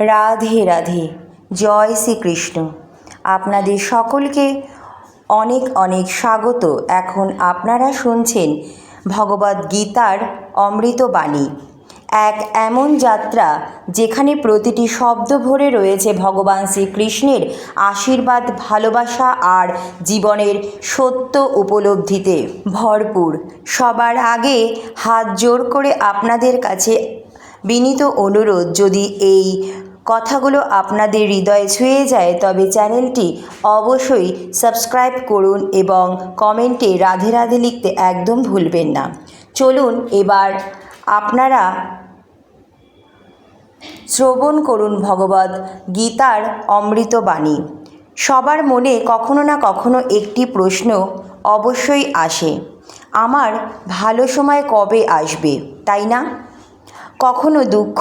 রাধে রাধে। জয় শ্রীকৃষ্ণ। আপনাদের সকলকে অনেক অনেক স্বাগত। এখন আপনারা শুনছেন ভগবদ্ গীতার অমৃতবাণী এক এমন যাত্রা যেখানে প্রতিটি শব্দ ভরে রয়েছে ভগবান শ্রীকৃষ্ণের আশীর্বাদ, ভালোবাসা আর জীবনের সত্য উপলব্ধিতে। ভরপুর। সবার আগে হাত জোর করে আপনাদের কাছে বিনীত অনুরোধ, যদি এই কথাগুলো আপনাদের হৃদয়ে ছুঁয়ে যায়, তবে চ্যানেলটি অবশ্যই সাবস্ক্রাইব করুন এবং কমেন্টে রাধে রাধে লিখতে একদম ভুলবেন না। চলুন এবার আপনারা শ্রবণ করুন ভগবত গীতার অমৃতবাণী সবার মনে কখনো না কখনো একটি প্রশ্ন অবশ্যই আসে, আমার ভালো সময় কবে আসবে? তাই না? কখনো দুঃখ,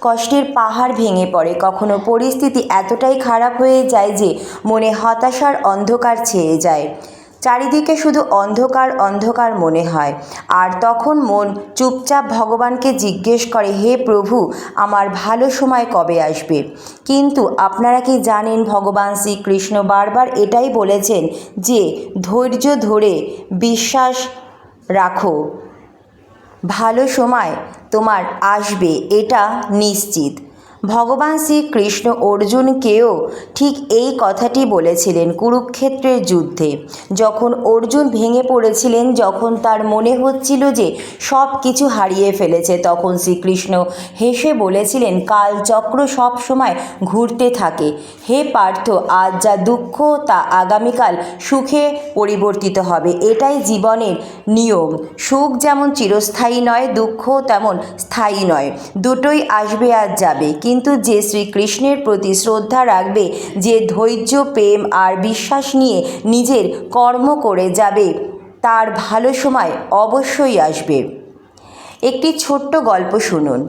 কষ্টের পাহাড় ভেঙে পড়ে, কখনো পরিস্থিতি এতটাই খারাপ হয়ে যায় যে মনে হতাশার অন্ধকার ছেয়ে যায়। চারিদিকে শুধু অন্ধকার অন্ধকার মনে হয়। আর তখন মন চুপচাপ ভগবানকে জিজ্ঞেস করে, হে প্রভু, আমার ভালো সময় কবে আসবে? কিন্তু আপনারা কি জানেন, ভগবান শ্রীকৃষ্ণ বারবার এটাই বলেছেন যে, ধৈর্য ধরে বিশ্বাস রাখো। ভালো সময় তোমার আসবে এটা নিশ্চিত। ভগবান শ্রীকৃষ্ণ অর্জুনকেও ঠিক এই কথাটি বলেছিলেন কুরুক্ষেত্রের যুদ্ধে। যখন অর্জুন ভেঙে পড়েছিলেন, যখন তার মনে হচ্ছিল যে সব কিছু হারিয়ে ফেলেছে, তখন শ্রীকৃষ্ণ হেসে বলেছিলেন কাল চক্র সব সময় ঘুরতে থাকে। হে পার্থ, আজ যা দুঃখ, তা আগামীকাল সুখে পরিবর্তিত হবে। এটাই জীবনের নিয়ম। সুখ যেমন চিরস্থায়ী নয়, দুঃখ তেমন স্থায়ী নয়। দুটোই আসবে আর যাবে। কিন্তু যে শ্রীকৃষ্ণের প্রতি শ্রদ্ধা রাখবে, যে ধৈর্য, প্রেম আর বিশ্বাস নিয়ে নিজের কর্ম করে যাবে, তার ভালো সময় অবশ্যই আসবে। একটি ছোট্ট গল্প শুনুন।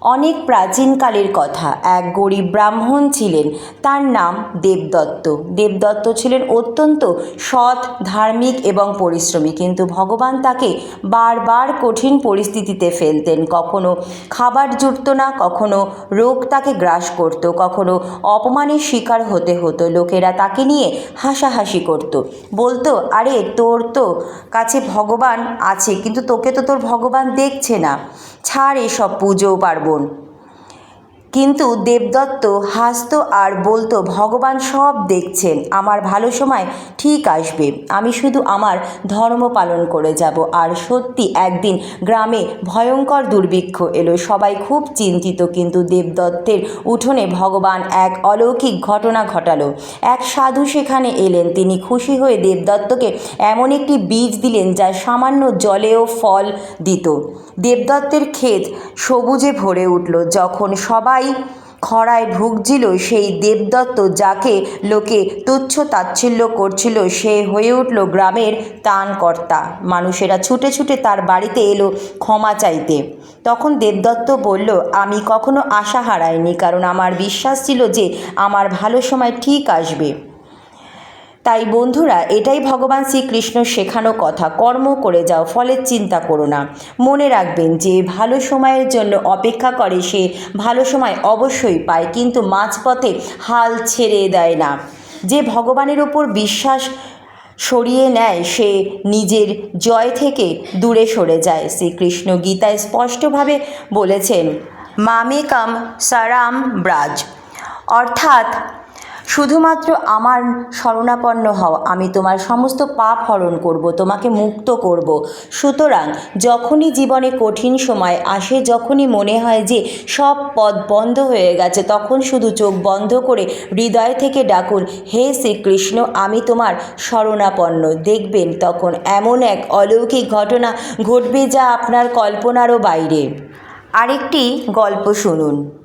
অনেক প্রাচীনকালের কথা। এক গরিব ব্রাহ্মণ ছিলেন, তার নাম দেবদত্ত। দেবদত্ত ছিলেন অত্যন্ত সৎ, ধার্মিক এবং পরিশ্রমী। কিন্তু ভগবান তাকে বারবার কঠিন পরিস্থিতিতে ফেলতেন। কখনো খাবার জুটত না, কখনো রোগ তাকে গ্রাস করত, কখনো অপমানের শিকার হতে হতো। লোকেরা তাকে নিয়ে হাসাহাসি করত। বলতো, আরে, তোর তো কাছে ভগবান আছে, কিন্তু তোকে তো তোর ভগবান দেখছে না। ছাড় এসব পুজো পার্বণ বোন কিন্তু দেবদত্ত হাসতো আর বলতো, ভগবান সব দেখছেন, আমার ভালো সময় ঠিক আসবে। আমি শুধু আমার ধর্ম পালন করে যাব। আর সত্যি একদিন গ্রামে ভয়ঙ্কর দুর্ভিক্ষ এলো। সবাই খুব চিন্তিত, কিন্তু দেবদত্তের উঠোনে ভগবান এক অলৌকিক ঘটনা ঘটালো। এক সাধু সেখানে এলেন। তিনি খুশি হয়ে দেবদত্তকে এমন একটি বীজ দিলেন যা সামান্য জলেও ফল দিত। দেবদত্তের ক্ষেত সবুজে ভরে উঠল। যখন সবাই খরায় ভুগছিল সেই দেবদত্ত যাকে লোকে তুচ্ছ তাচ্ছিল্য করছিল, সে হয়ে উঠল গ্রামের ত্রাণকর্তা। মানুষেরা ছুটে ছুটে তার বাড়িতে এলো ক্ষমা চাইতে। তখন দেবদত্ত বলল, আমি কখনো আশা হারাইনি, কারণ আমার বিশ্বাস ছিল যে আমার ভালো সময় ঠিক আসবে। তাই বন্ধুরা, এটাই ভগবান শ্রীকৃষ্ণ শেখানো কথা। কর্ম করে যাও ফলের চিন্তা করো না। মনে রাখবেন, যে ভালো সময়ের জন্য অপেক্ষা করে, সে ভালো সময় অবশ্যই পায়, কিন্তু মাঝপথে হাল ছেড়ে দেয় না। যে ভগবানের ওপর বিশ্বাস সরিয়ে নেয়, সে নিজের জয় থেকে দূরে সরে যায়। শ্রীকৃষ্ণ গীতায় স্পষ্টভাবে বলেছেন মামেকাম সারাম ব্রাজ। অর্থাৎ শুধুমাত্র আমার শরণাপন্ন হও, আমি তোমার সমস্ত পাপ হরণ করব, তোমাকে মুক্ত করব। সুতরাং যখনই জীবনে কঠিন সময় আসে, যখনই মনে হয় যে সব পথ বন্ধ হয়ে গেছে, তখন শুধু চোখ বন্ধ করে হৃদয় থেকে ডাকুন, হে শ্রীকৃষ্ণ, আমি তোমার শরণাপন্ন। দেখবেন তখন এমন এক অলৌকিক ঘটনা ঘটবে যা আপনার কল্পনারও বাইরে। আরেকটি গল্প শুনুন।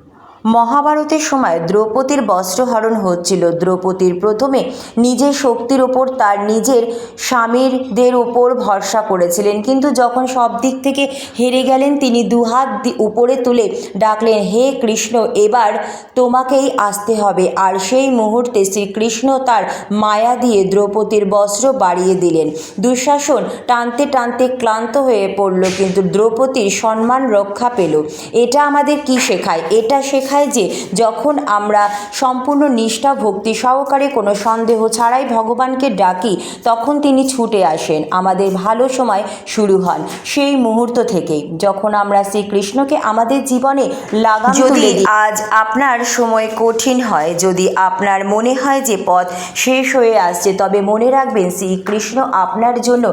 মহাভারতের সময় দ্রৌপদীর বস্ত্রহরণ হচ্ছিল। দ্রৌপদীর প্রথমে নিজের শক্তির ওপর তার নিজের স্বামীরদের ওপর ভরসা করেছিলেন। কিন্তু যখন সব দিক থেকে হেরে গেলেন, তিনি দুহাত উপরে তুলে ডাকলেন, হে কৃষ্ণ, এবার তোমাকেই আসতে হবে। আর সেই মুহূর্তে শ্রীকৃষ্ণ তার মায়া দিয়ে দ্রৌপদীর বস্ত্র বাড়িয়ে দিলেন। দুঃশাসন টানতে টানতে ক্লান্ত হয়ে পড়ল, কিন্তু দ্রৌপদীর সম্মান রক্ষা পেল। এটা আমাদের কি শেখায়? এটা শেখায় শেখায় যে যখন আমরা সম্পূর্ণ নিষ্ঠা ভক্তি সহকারে কোনো সন্দেহ ছাড়াই ভগবানকে ডাকি তখন তিনি ছুটে আসেন। আমাদের ভালো সময় শুরু হন সেই মুহূর্ত থেকেই। যখন আমরা শ্রীকৃষ্ণকে আমাদের জীবনে লাগাম যদি আজ আপনার সময় কঠিন হয় যদি আপনার মনে হয় যে পথ শেষ হয়ে আসছে তবে মনে রাখবেন শ্রীকৃষ্ণ আপনার জন্য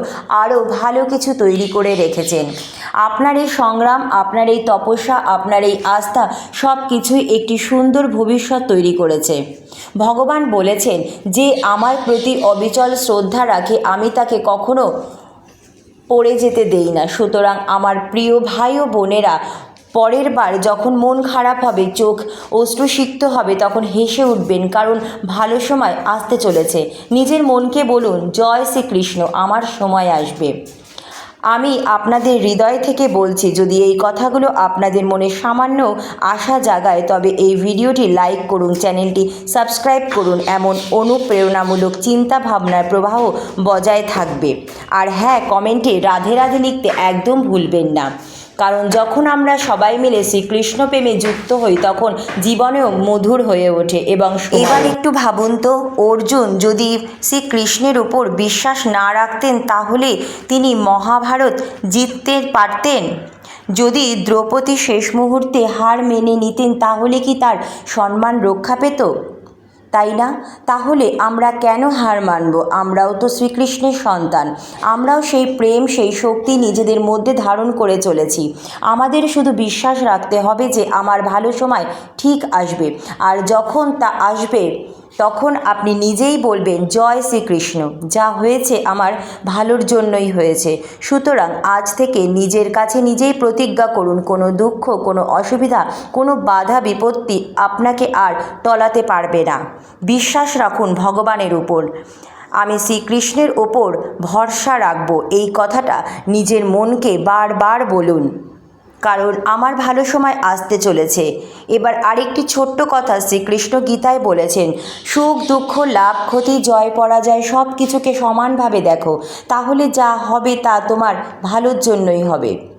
আরও ভালো কিছু তৈরি করে রেখেছেন। আপনার এই সংগ্রাম আপনার এই তপস্যা আপনার এই আস্থা সব কিছুই একটি সুন্দর ভবিষ্যৎ তৈরি করেছে। ভগবান বলেছেন যে, আমার প্রতি অবিচল শ্রদ্ধা রাখে, আমি তাকে কখনো পড়ে যেতে দেই না। সুতরাং আমার প্রিয় ভাই ও বোনেরা, পরের বার যখন মন খারাপ হবে, চোখ অশ্রুসিক্ত হবে, তখন হেসে উঠবেন, কারণ ভালো সময় আসতে চলেছে। নিজের মনকে বলুন, জয় শ্রীকৃষ্ণ, আমার সময় আসবে। আমি আপনাদের হৃদয় থেকে বলছি, যদি এই কথাগুলো আপনাদের মনে সামান্য আশা জাগায়, তবে এই ভিডিওটি লাইক করুন, চ্যানেলটি সাবস্ক্রাইব করুন, এমন অনুপ্রেরণামূলক চিন্তা ভাবনার প্রবাহ বজায় থাকবে। আর হ্যাঁ কমেন্টে রাধে রাধে লিখতে একদম ভুলবেন না। কারণ যখন আমরা সবাই মিলে শ্রীকৃষ্ণ প্রেমে যুক্ত হই, তখন জীবনেও মধুর হয়ে ওঠে এবং এবার একটু ভাবুন তো, অর্জুন যদি শ্রীকৃষ্ণের উপর বিশ্বাস না রাখতেন, তাহলে তিনি মহাভারত জিততে পারতেন। যদি দ্রৌপদী শেষ মুহূর্তে হার মেনে নিতেন, তাহলে কি তার সম্মান রক্ষা পেত? তাই না? তাহলে আমরা কেন হার মানব? আমরাও তো শ্রীকৃষ্ণের সন্তান। আমরাও সেই প্রেম, সেই শক্তি নিজেদের মধ্যে ধারণ করে চলেছি। আমাদের শুধু বিশ্বাস রাখতে হবে যে, আমার ভালো সময় ঠিক আসবে। আর যখন তা আসবে তখন আপনি নিজেই বলবেন, জয় শ্রীকৃষ্ণ, যা হয়েছে আমার ভালোর জন্যই হয়েছে। সুতরাং আজ থেকে নিজের কাছে নিজেই প্রতিজ্ঞা করুন, কোনো দুঃখ, কোনো অসুবিধা, কোনো বাধা, বিপত্তি আপনাকে আর টলাতে পারবে না। বিশ্বাস রাখুন ভগবানের উপর। আমি শ্রীকৃষ্ণের ওপর ভরসা রাখব। এই কথাটা নিজের মনকে বারবার বলুন। কারণ আমার ভালো সময় আসতে চলেছে। এবার আরেকটি ছোট্ট কথা শ্রীকৃষ্ণ গীতায় বলেছেন, সুখ, দুঃখ, লাভ, ক্ষতি, জয়, পরাজয় সব কিছুকে সমানভাবে দেখো। তাহলে যা হবে তা তোমার ভালোর জন্যই হবে।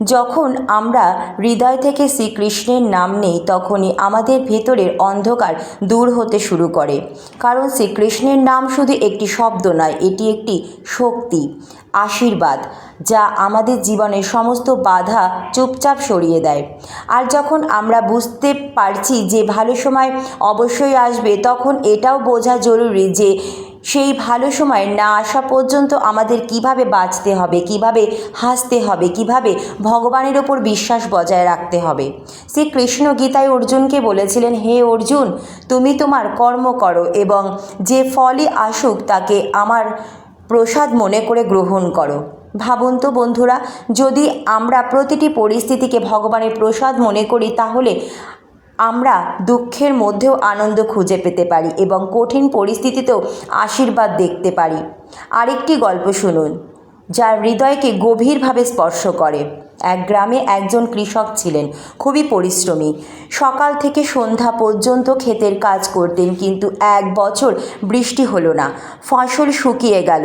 যখন আমরা হৃদয় থেকে শ্রীকৃষ্ণের নাম নেই, তখনই আমাদের ভেতরের অন্ধকার দূর হতে শুরু করে। কারণ শ্রীকৃষ্ণের নাম শুধু একটি শব্দ নয়, এটি একটি শক্তি, আশীর্বাদ, যা আমাদের জীবনের সমস্ত বাধা চুপচাপ সরিয়ে দেয়। আর যখন আমরা বুঝতে পারছি যে ভালো সময় অবশ্যই আসবে, তখন এটাও বোঝা জরুরি যে সেই ভালো সময় না আসা পর্যন্ত আমাদের কীভাবে বাঁচতে হবে, কীভাবে হাসতে হবে, কীভাবে ভগবানের ওপর বিশ্বাস বজায় রাখতে হবে? শ্রী কৃষ্ণ গীতায় অর্জুনকে বলেছিলেন, হে অর্জুন, তুমি তোমার কর্ম করো এবং যে ফলই আসুক তাকে আমার প্রসাদ মনে করে গ্রহণ করো। ভাবুন তো বন্ধুরা, যদি আমরা প্রতিটি পরিস্থিতিকে ভগবানের প্রসাদ মনে করি, তাহলে আমরা দুঃখের মধ্যেও আনন্দ খুঁজে পেতে পারি এবং কঠিন পরিস্থিতিতেও আশীর্বাদ দেখতে পারি। আরেকটি গল্প শুনুন যা হৃদয়কে গভীরভাবে স্পর্শ করে। এক গ্রামে একজন কৃষক ছিলেন, খুবই পরিশ্রমী। সকাল থেকে সন্ধ্যা পর্যন্ত ক্ষেতের কাজ করতেন, কিন্তু এক বছর বৃষ্টি হলো না। ফসল শুকিয়ে গেল।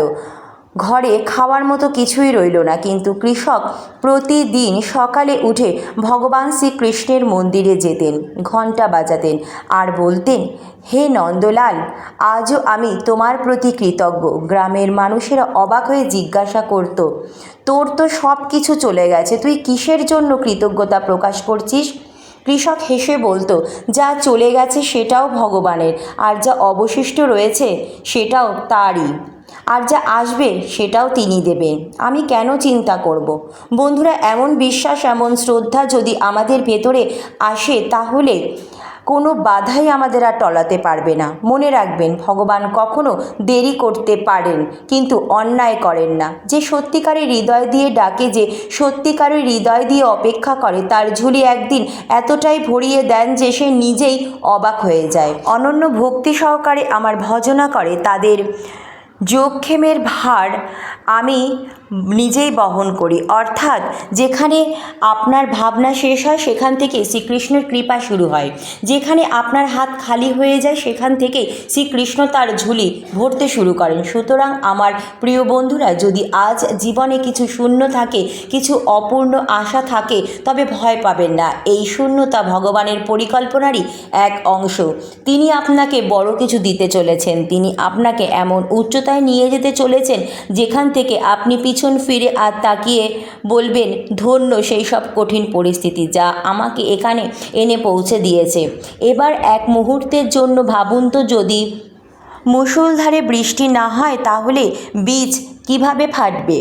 ঘরে খাওয়ার মতো কিছুই রইল না, কিন্তু কৃষক প্রতিদিন সকালে উঠে ভগবান শ্রীকৃষ্ণের মন্দিরে যেতেন, ঘণ্টা বাজাতেন আর বলতেন, হে নন্দলাল, আজও আমি তোমার প্রতি কৃতজ্ঞ। গ্রামের মানুষেরা অবাক হয়ে জিজ্ঞাসা করত, তোর তো সব কিছু চলে গেছে, তুই কিসের জন্য কৃতজ্ঞতা প্রকাশ করছিস? কৃষক হেসে বলতো, যা চলে গেছে সেটাও ভগবানের, আর যা অবশিষ্ট রয়েছে সেটাও তারই। আর যা আসবে সেটাও তিনি দেবেন আমি কেন চিন্তা করব। বন্ধুরা, এমন বিশ্বাস, এমন শ্রদ্ধা যদি আমাদের ভেতরে আসে, তাহলে কোনো বাধাই আমাদের আর টলাতে পারবে না। মনে রাখবেন, ভগবান কখনো দেরি করতে পারেন, কিন্তু অন্যায় করেন না। যে সত্যিকারের হৃদয় দিয়ে ডাকে, যে সত্যিকারের হৃদয় দিয়ে অপেক্ষা করে, তার ঝুলি একদিন এতটাই ভরিয়ে দেন যে সে নিজেই অবাক হয়ে যায়। অনন্য ভক্তি সহকারে আমার ভজনা করে, তাদের যোগক্ষেমের ভার আমি নিজেই বহন করি। অর্থাৎ যেখানে আপনার ভাবনা শেষ হয়, সেখান থেকে শ্রীকৃষ্ণের কৃপা শুরু হয়। যেখানে আপনার হাত খালি হয়ে যায়, সেখান থেকে শ্রীকৃষ্ণ তার ঝুলি ভরতে শুরু করেন। সুতরাং আমার প্রিয় বন্ধুরা, যদি আজ জীবনে কিছু শূন্য থাকে, কিছু অপূর্ণ আশা থাকে, তবে ভয় পাবেন না। এই শূন্যতা ভগবানের পরিকল্পনারই এক অংশ। তিনি আপনাকে বড় কিছু দিতে চলেছেন। তিনি আপনাকে এমন উচ্চতায় নিয়ে যেতে চলেছেন, যেখান থেকে আপনি পিছন ফিরে আর তাকিয়ে বলবেন, ধন্য সেই সব কঠিন পরিস্থিতি যা আমাকে এখানে এনে পৌঁছে দিয়েছে। এবার এক মুহূর্তের জন্য ভাবুন তো যদি মুষলধারে বৃষ্টি না হয়, তাহলে বীজ কীভাবে ফাটবে?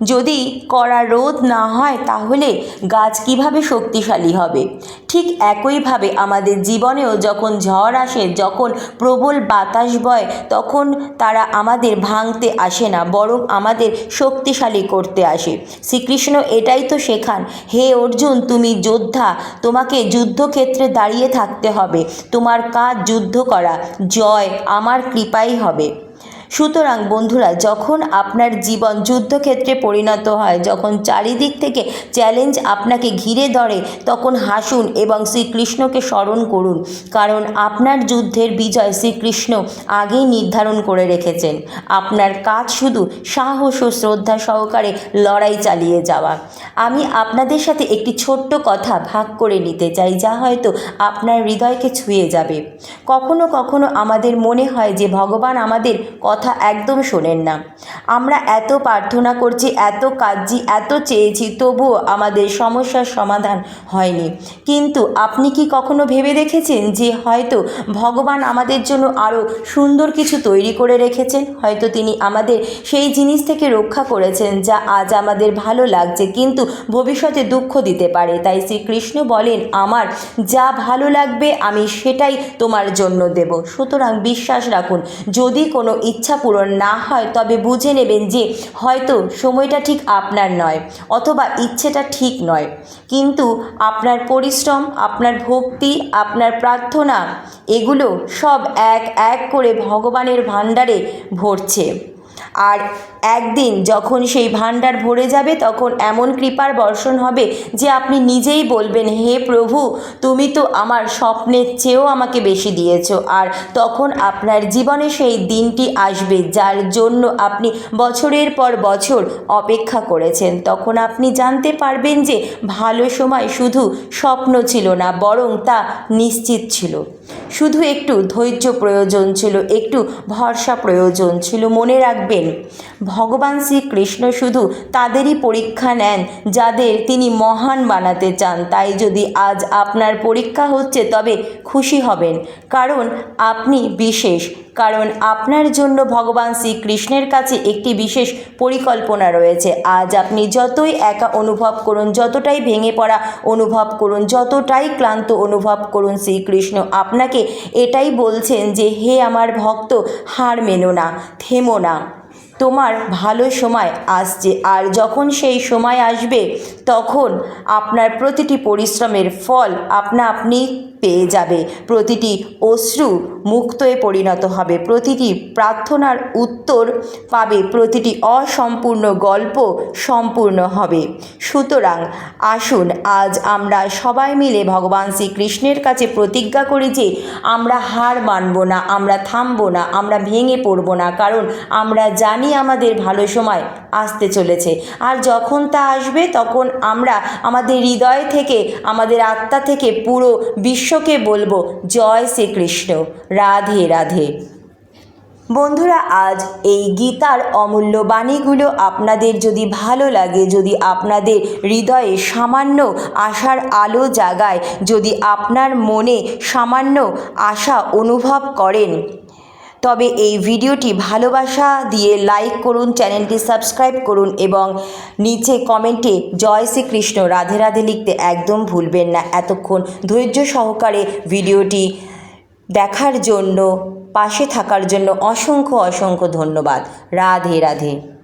যদি কড়া রোদ না হয়, তাহলে গাছ কীভাবে শক্তিশালী হবে? ঠিক একইভাবে আমাদের জীবনেও যখন ঝড় আসে, যখন প্রবল বাতাস বয়, তখন তারা আমাদের ভাঙতে আসে না, বরং আমাদের শক্তিশালী করতে আসে। শ্রীকৃষ্ণ এটাই তো শেখান, হে অর্জুন, তুমি যোদ্ধা, তোমাকে যুদ্ধক্ষেত্রে দাঁড়িয়ে থাকতে হবে, তোমার কাজ যুদ্ধ করা, জয় আমার কৃপাই হবে। সুতরাং বন্ধুরা, যখন আপনার জীবন যুদ্ধক্ষেত্রে পরিণত হয়, যখন চারিদিক থেকে চ্যালেঞ্জ আপনাকে ঘিরে ধরে, তখন হাসুন এবং শ্রীকৃষ্ণকে স্মরণ করুন। কারণ আপনার যুদ্ধের বিজয় শ্রীকৃষ্ণ আগেই নির্ধারণ করে রেখেছেন। আপনার কাজ শুধু সাহস ও শ্রদ্ধা সহকারে লড়াই চালিয়ে যাওয়া। আমি আপনাদের সাথে একটি ছোট্ট কথা ভাগ করে নিতে চাই, যা হয়তো আপনার হৃদয়কে ছুঁয়ে যাবে। কখনো কখনো আমাদের মনে হয় যে, ভগবান আমাদের কথা একদম শোনেন না। আমরা এত প্রার্থনা করছি, এত কাজছি এত চেয়েছি, তবুও আমাদের সমস্যার সমাধান হয়নি। কিন্তু আপনি কি কখনো ভেবে দেখেছেন যে হয়তো ভগবান আমাদের জন্য আরও সুন্দর কিছু তৈরি করে রেখেছেন? হয়তো তিনি আমাদের সেই জিনিস থেকে রক্ষা করেছেন যা আজ আমাদের ভালো লাগছে, কিন্তু ভবিষ্যতে দুঃখ দিতে পারে। তাই শ্রীকৃষ্ণ বলেন, আমার যা ভালো লাগবে আমি সেটাই তোমার জন্য দেব। সুতরাং বিশ্বাস রাখুন, যদি কোনো ইচ্ছা পূরণ না হয় তবে বুঝে নেবেন যে হয়তো সময়টা ঠিক আপনার নয় অথবা ইচ্ছেটা ঠিক নয়। কিন্তু আপনার পরিশ্রম, আপনার ভক্তি, আপনার প্রার্থনা, এগুলো সব এক এক করে ভগবানের ভাণ্ডারে ভরছে। আর একদিন যখন সেই ভাণ্ডার ভরে যাবে, তখন এমন কৃপার বর্ষণ হবে যে আপনি নিজেই বলবেন, হে প্রভু, তুমি তো আমার স্বপ্নের চেয়েও আমাকে বেশি দিয়েছ। আর তখন আপনার জীবনে সেই দিনটি আসবে যার জন্য আপনি বছরের পর বছর অপেক্ষা করেছেন। তখন আপনি জানতে পারবেন যে ভালো সময় শুধু স্বপ্ন ছিল না, বরং তা নিশ্চিত ছিল। শুধু একটু ধৈর্য প্রয়োজন ছিল একটু ভরসা প্রয়োজন ছিল মনে রাখবেন। ভগবান শ্রীকৃষ্ণ শুধু তাদেরই পরীক্ষা নেন যাদের তিনি মহান বানাতে চান। তাই যদি আজ আপনার পরীক্ষা হচ্ছে, তবে খুশি হবেন। কারণ আপনি বিশেষ। কারণ আপনার জন্য ভগবান শ্রীকৃষ্ণের কাছে একটি বিশেষ পরিকল্পনা রয়েছে। আজ আপনি যতই একা অনুভব করুন, যতটাই ভেঙে পড়া অনুভব করুন, যতটাই ক্লান্ত অনুভব করুন, শ্রীকৃষ্ণ আপনাকে এটাই বলছেন যে, হে আমার ভক্ত, হার মেনো না, থেমো না। তোমার ভালো সময় আসছে। আর যখন সেই সময় আসবে, তখন আপনার প্রতিটি পরিশ্রমের ফল আপনা আপনি পেয়ে যাবে। প্রতিটি অশ্রু মুক্তয়ে পরিণত হবে। প্রতিটি প্রার্থনার উত্তর পাবে। প্রতিটি অসম্পূর্ণ গল্প সম্পূর্ণ হবে। সুতরাং আসুন, আজ আমরা সবাই মিলে ভগবান শ্রীকৃষ্ণের কাছে প্রতিজ্ঞা করি যে, আমরা হার মানব না, আমরা থামবো না, আমরা ভেঙে পড়ব না। কারণ আমরা জানি আমাদের ভালো সময় আসতে চলেছে। আর যখন তা আসবে, তখন আমরা আমাদের হৃদয় থেকে, আমাদের আত্মা থেকে পুরো বিশ্বকে বলব, জয় শ্রীকৃষ্ণ। রাধে রাধে। বন্ধুরা, আজ এই গীতার অমূল্য বাণীগুলো আপনাদের যদি ভালো লাগে, যদি আপনাদের হৃদয়ে সামান্য আশার আলো জাগায়, যদি আপনার মনে সামান্য আশা অনুভব করেন তবে এই ভিডিওটি ভালোবাসা দিয়ে লাইক করুন, চ্যানেলটি সাবস্ক্রাইব করুন এবং নিচে কমেন্টে জয় শ্রীকৃষ্ণ, রাধে রাধে লিখতে একদম ভুলবেন না। এতক্ষণ ধৈর্য সহকারে ভিডিওটি দেখার জন্য, পাশে থাকার জন্য অসংখ্য অসংখ্য ধন্যবাদ। রাধে রাধে।